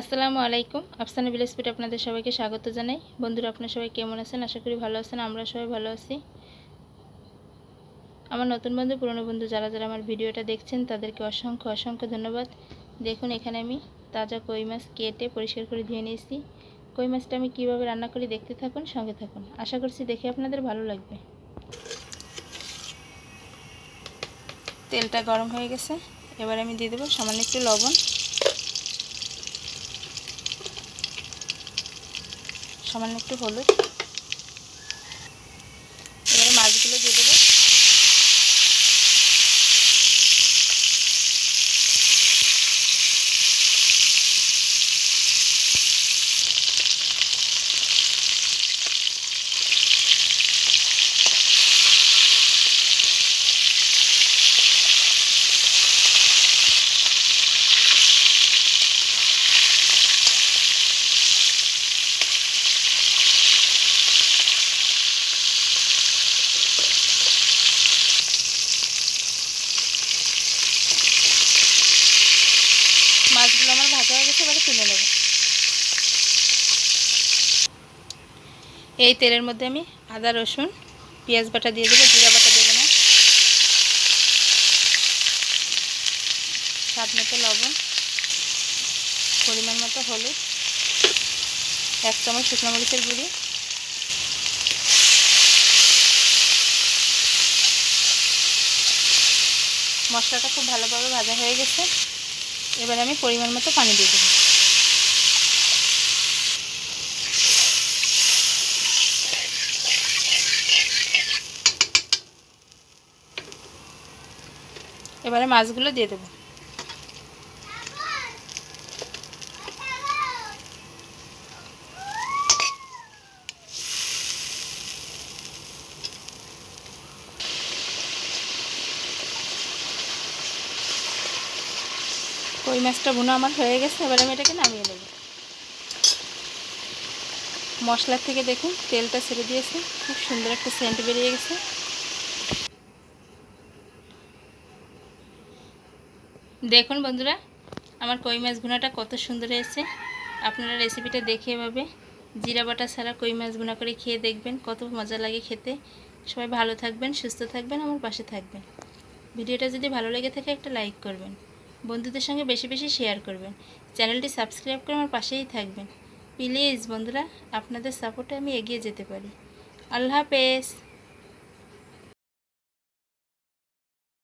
আসসালামু আলাইকুম। আফসানা ফুড আপনাদের সবাইকে স্বাগত জানাই। বন্ধুরা, আপনারা সবাই কেমন আছেন? আশা করি ভালো আছেন, আমরা সবাই ভালো আছি। আমার নতুন বন্ধু, পুরনো বন্ধু যারা যারা আমার ভিডিওটা দেখছেন, তাদেরকে অসংখ্য অসংখ্য ধন্যবাদ। দেখুন, এখানে আমি তাজা কই মাছ কেটে পরিষ্কার করে ধুয়ে নিয়েছি। কই মাছটা আমি কীভাবে রান্না করি দেখতে থাকুন, সঙ্গে থাকুন। আশা করছি দেখে আপনাদের ভালো লাগবে। তেলটা গরম হয়ে গেছে। এবার আমি দিয়ে দেবো সামান্য একটু লবণ। সামান্য একটু হলুদ এবারে মাছগুলো দিয়ে দেবো মাছগুলো আমার ভাজা হয়ে গেছে, এবারে তুলে নেব। এই তেলের মধ্যে আমি আদা, রসুন, পেঁয়াজ বাটা দিয়ে দেবো, জিরা বাটা দেবো না। স্বাদ মতো লবণ, পরিমাণ মতো হলুদ, এক চামচ শুকনো মরিচের গুঁড়ি। মশলাটা খুব ভালোভাবে ভাজা হয়ে গেছে। এবার আমি পরিমাণ মতো পানি দিয়ে দেবো। এবারে মাছগুলো দিয়ে দেবো। কই মাছটা বোনা আমার হয়ে গেছে, এবার আমি এটাকে নামিয়ে নেব। মশলার থেকে দেখুন, তেলটা ছেড়ে দিয়েছে, খুব সুন্দর একটা সেন্ট বেরিয়ে গেছে। দেখুন বন্ধুরা, আমার কই মাছ ভুনাটা কত সুন্দর হয়েছে। আপনারা রেসিপিটা দেখে এভাবে জিরা বাটা ছাড়া কই মাছ ভুনা করে খেয়ে দেখবেন, কত মজা লাগে খেতে। সবাই ভালো থাকবেন, সুস্থ থাকবেন, আমার পাশে থাকবেন। ভিডিওটা যদি ভালো লেগে থাকে, একটা লাইক করবেন। বন্ধুদের সঙ্গে বেশি বেশি শেয়ার করবেন। চ্যানেলটি সাবস্ক্রাইব করে আমার পাশেই থাকবেন। প্লিজ বন্ধুরা, আপনাদের সাপোর্টে আমি এগিয়ে যেতে পারি। আল্লাহ হাফেজ।